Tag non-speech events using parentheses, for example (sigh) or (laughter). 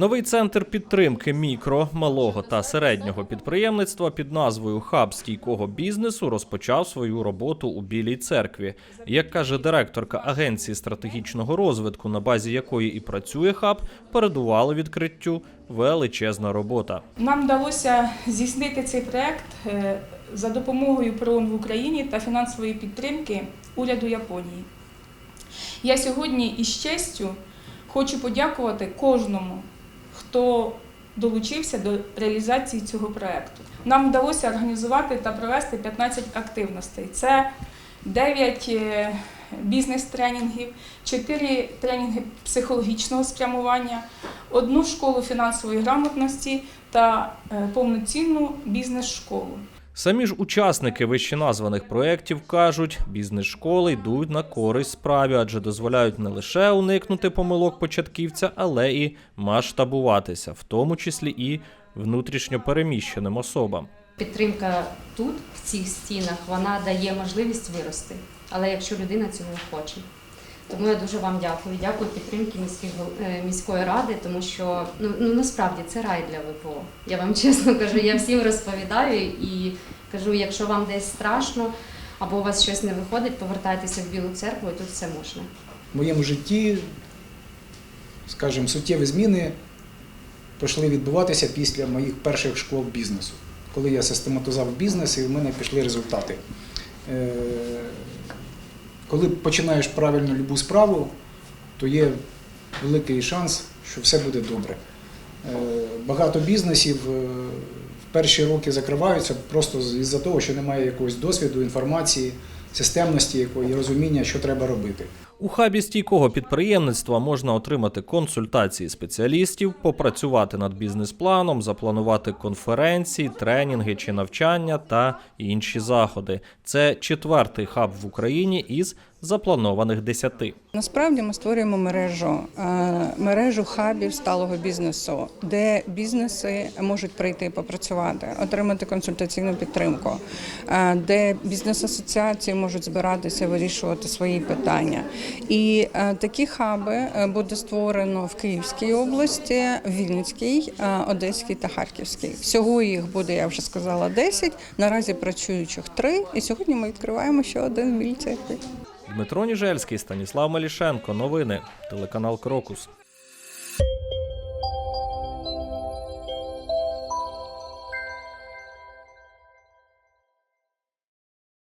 Новий центр підтримки мікро, малого та середнього підприємництва під назвою Хаб стійкого бізнесу розпочав свою роботу у Білій церкві. Як каже директорка агенції стратегічного розвитку, на базі якої і працює хаб, передувала відкриттю величезна робота. Нам вдалося здійснити цей проект е, за допомогою ПРООН в Україні та фінансової підтримки уряду Японії. Я сьогодні із честю хочу подякувати кожному, хто долучився до реалізації цього проекту. Нам вдалося організувати та провести 15 активностей. Це 9 е, бізнес-тренінгів, 4 тренінги психологічного спрямування, одну школу фінансової грамотності та е, повноцінну бізнес-школу. Самі ж учасники вищеназваних проєктів кажуть, бізнес-школи йдуть на користь справі, адже дозволяють не лише уникнути помилок початківця, але і масштабуватися, в тому числі і внутрішньо переміщеним особам. Підтримка тут, в цих стінах, вона дає можливість вирости, але якщо людина цього хоче. Тому я дуже вам дякую. Дякую підтримки міських, е, міської ради, тому що ну, ну насправді це рай для ВПО. Я вам (laughs) чесно кажу, я всім розповідаю і кажу, якщо вам десь страшно або у вас щось не виходить, повертайтеся в Білу церкву, і тут все можна. В моєму житті, скажімо, суттєві зміни почали відбуватися після моїх перших школ бізнесу, коли я систематизував бізнес і в мене пішли результати. Коли починаєш правильно любу справу, то є великий шанс, що все буде добре. Е, Багато бізнесів е, в перші роки закриваються просто із-за того, що немає якогось досвіду, інформації, системності якої і розуміння, що треба робити. У хабі стійкого підприємництва можна отримати консультації спеціалістів, попрацювати над бізнес-планом, запланувати конференції, тренінги чи навчання та інші заходи. Це четвертий хаб в Україні із запланованих десяти. Насправді ми створюємо мережу, е, мережу хабів сталого бізнесу, де бізнеси можуть прийти попрацювати, отримати консультаційну підтримку, е, де бізнес-асоціації можуть збиратися, вирішувати свої питання. І е, такі хаби е, буде створено в Київській області, Вінницькій, е, Одеській та Харківській. Всього їх буде, я вже сказала, 10, Наразі працюючих три. І сьогодні ми відкриваємо ще один в Білій. Дмитро Ніжельський, Станіслав Малішенко. Новини. Телеканал Крокус.